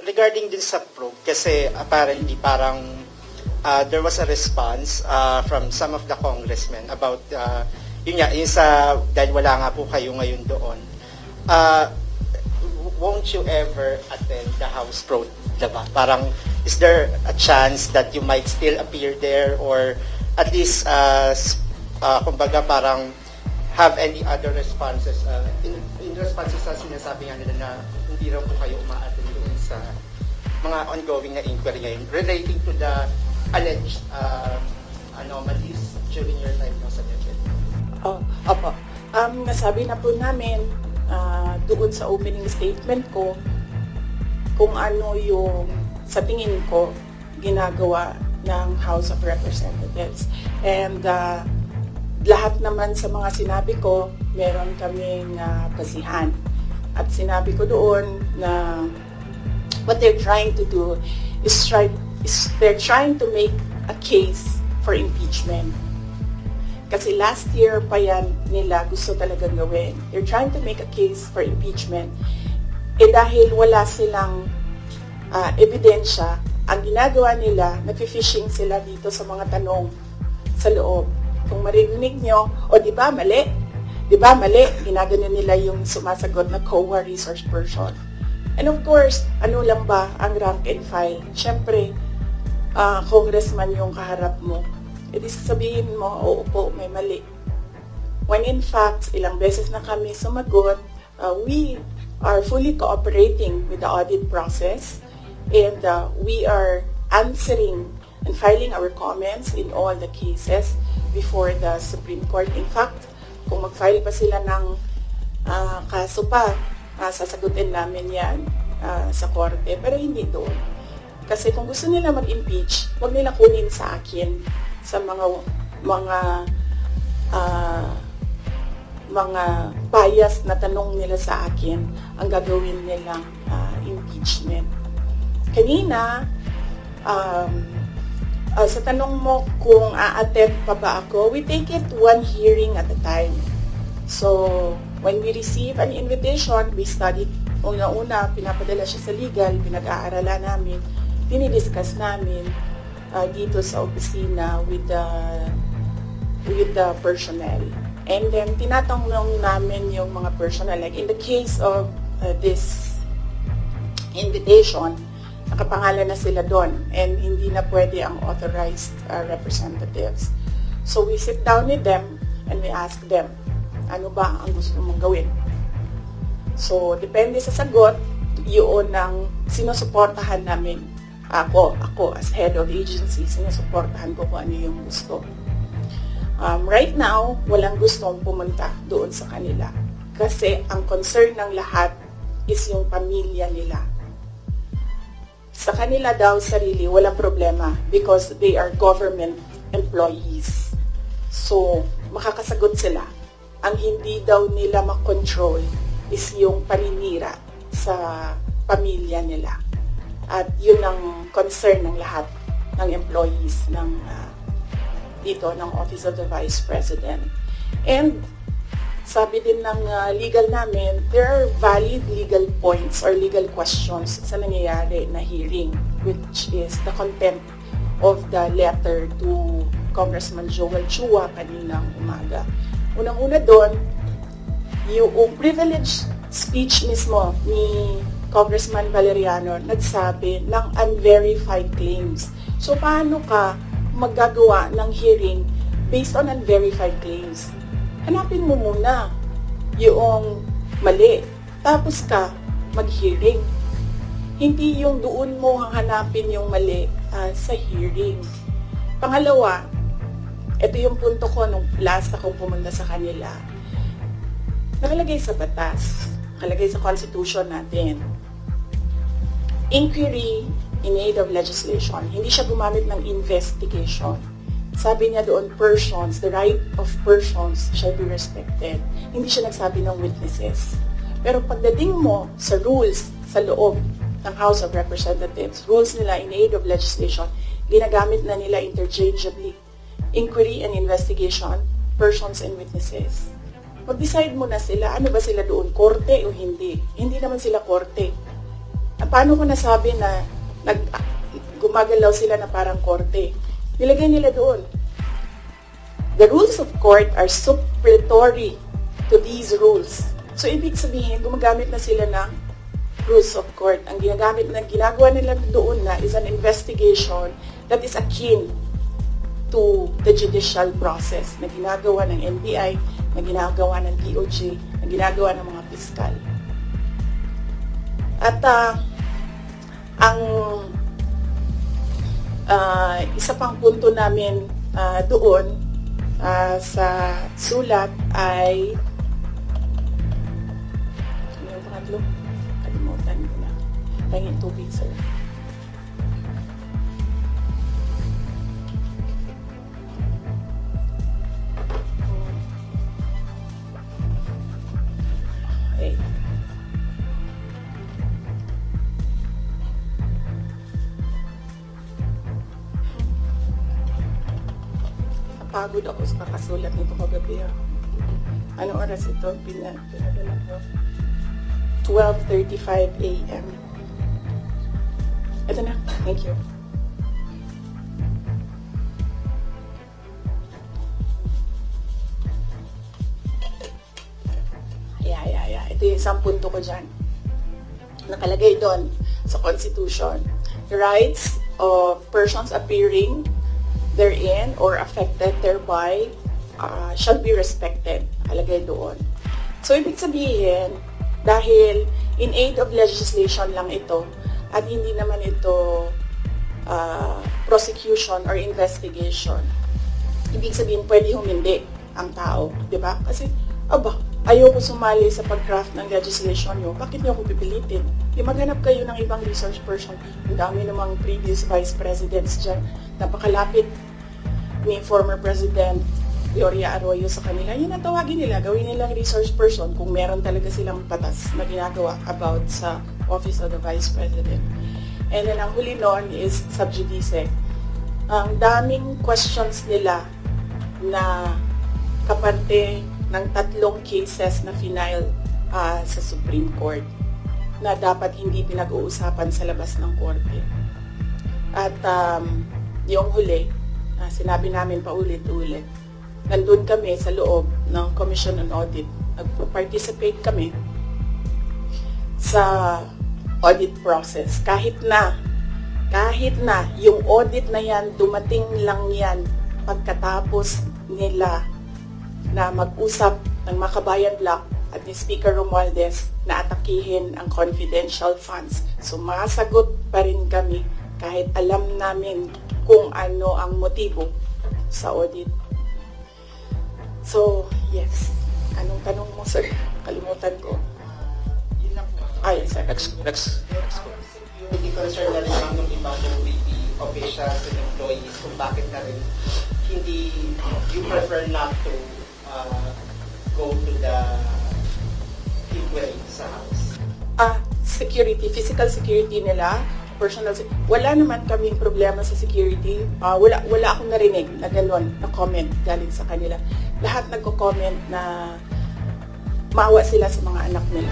regarding din sa probe, kasi apparently parang uh, there was a response uh, from some of the congressmen about, uh, yun nga, yung sa, dahil wala nga po kayo ngayon doon, uh, won't you ever attend the House probe, diba? Parang, is there a chance that you might still appear there or at least, uh, uh, kumbaga parang have any other responses, uh, in, in responses sa sinasabi nga nila na hindi raw po kayo doon sa mga ongoing na inquiry ngayon relating to the alleged uh, anomalies during your time no, sa DepEd. Oh, opo. Um, nasabi na po namin ah, doon sa opening statement ko kung ano yung sa tingin ko ginagawa ng House of Representatives. And ah, lahat naman sa mga sinabi ko, meron kaming ah, basihan. At sinabi ko doon na what they're trying to do is try is they're trying to make a case for impeachment. Kasi last year pa yan nila gusto talagang gawin. They're trying to make a case for impeachment. Eh dahil wala silang ah, ebidensya, ang ginagawa nila, nag-fishing sila dito sa mga tanong sa loob. Kung marinig nyo, o di ba mali? Di ba mali? Ginagano nila yung sumasagot na COA resource person. And of course, ano lang ba ang rank and file? Siyempre, ah, congressman yung kaharap mo. E di sabihin mo, oo po, may mali. When in fact, ilang beses na kami sumagot, uh, we are fully cooperating with the audit process and uh, we are answering and filing our comments in all the cases before the Supreme Court. In fact, kung mag-file pa sila ng ah, kaso pa, ah, sasagutin namin yan ah, sa korte. Pero hindi doon. Kasi kung gusto nila mag-impeach, huwag nila kunin sa akin sa mga mga ah, mga bias na tanong nila sa akin ang gagawin nilang ah, impeachment. Kanina, um, ah, sa tanong mo kung a-attend pa ba ako, we take it one hearing at a time. So, when we receive an invitation, we study, una-una, pinapadala siya sa legal, pinag-aaralan namin, dinidiscuss namin uh, dito sa opisina with the with the personnel. And then, tinatanong namin yung mga personnel. Like, in the case of uh, this invitation, nakapangalan na sila doon and hindi na pwede ang authorized uh, representatives. So, we sit down with them and we ask them, ano ba ang gusto mong gawin? So, depende sa sagot, yun ang sinusuportahan namin. Ako, ako as head of agency, sinusuportahan ko kung ano yung gusto. Um, right now, walang gustong pumunta doon sa kanila. Kasi ang concern ng lahat is yung pamilya nila. Sa kanila daw sarili, walang problema because they are government employees. So, makakasagot sila. Ang hindi daw nila makontrol is yung paninira sa pamilya nila. At yun ang concern ng lahat ng employees ng ah, dito ng Office of the Vice President. And sabi din ng uh, legal namin, there are valid legal points or legal questions sa nangyayari na hearing, which is the content of the letter to Congressman Joel Chua kaninang umaga. Unang-una doon, yung privilege speech mismo ni Congressman Valeriano nagsabi ng unverified claims. So paano ka maggagawa ng hearing based on unverified claims? Hanapin mo muna yung mali. Tapos ka mag-hearing. Hindi yung doon mo hanapin yung mali ah, sa hearing. Pangalawa, ito yung punto ko nung last akong pumunta sa kanila. Nakalagay sa batas, nakalagay sa constitution natin. Inquiry in aid of legislation. Hindi siya gumamit ng investigation. Sabi niya doon, persons, the right of persons shall be respected. Hindi siya nagsabi ng witnesses. Pero pagdating mo sa rules sa loob ng House of Representatives, rules nila in aid of legislation, ginagamit na nila interchangeably. Inquiry and investigation, persons and witnesses. Mag-decide mo na sila, ano ba sila doon, korte o hindi. Hindi naman sila korte. Ang paano ko nasabi na nag, gumagalaw sila na parang korte? Nilagay nila doon. The rules of court are supplementary to these rules. So, ibig sabihin, gumagamit na sila ng rules of court. Ang ginagamit na ginagawa nila doon na is an investigation that is akin to the judicial process na ginagawa ng NBI, na ginagawa ng DOJ, na ginagawa ng mga piskal. At ah, ang ah, isa pang punto namin ah, doon ah, sa sulat ay ano yung pangatlo? Kalimutan ko na. Pahingin tubig, sir. Napagod ako sa kakasulat nito kagabi. ah. Anong oras ito? Pina, pinadala ko. 12.35 a.m. Ito na. Thank you. Yeah, yeah, yeah. Ito yung isang punto ko dyan. Nakalagay doon sa Constitution. The rights of persons appearing therein or affected thereby uh, shall be respected. Nakalagay doon. So, ibig sabihin, dahil in aid of legislation lang ito, at hindi naman ito uh, prosecution or investigation, ibig sabihin, pwede humindi ang tao. Di ba? Kasi, aba, ayoko sumali sa pag-craft ng legislation nyo. Bakit nyo ako pipilitin? Di maghanap kayo ng ibang research person. Ang dami namang previous vice presidents dyan. Napakalapit ni former President Gloria Arroyo sa kanila. Yun ang tawagin nila. Gawin nilang research person kung meron talaga silang patas na ginagawa about sa Office of the Vice President. And then ang huli noon is sub judice. Ang daming questions nila na kapante ng tatlong cases na final ah, sa Supreme Court na dapat hindi pinag-uusapan sa labas ng korte. At um, yung huli, ah, sinabi namin paulit-ulit, nandun kami sa loob ng Commission on Audit. Nag-participate kami sa audit process. Kahit na, kahit na yung audit na yan, dumating lang yan pagkatapos nila na mag-usap ng Makabayan Block at ni Speaker Romualdez na atakihin ang confidential funds. Sumasagot pa rin kami kahit alam namin kung ano ang motibo sa audit. So, yes. Anong tanong mo, sir? Kalimutan ko. Yun lang po. Ay, sir. Next, next. Security concern na rin ng ibang OVP officials and employees kung bakit na rin hindi you prefer not to uh, go to the inquiry sa house. Ah, security, physical security nila, personal se- wala naman kaming problema sa security. Ah, wala wala akong narinig na gano'n, na comment galing sa kanila. Lahat nagko-comment na maawa sila sa mga anak nila.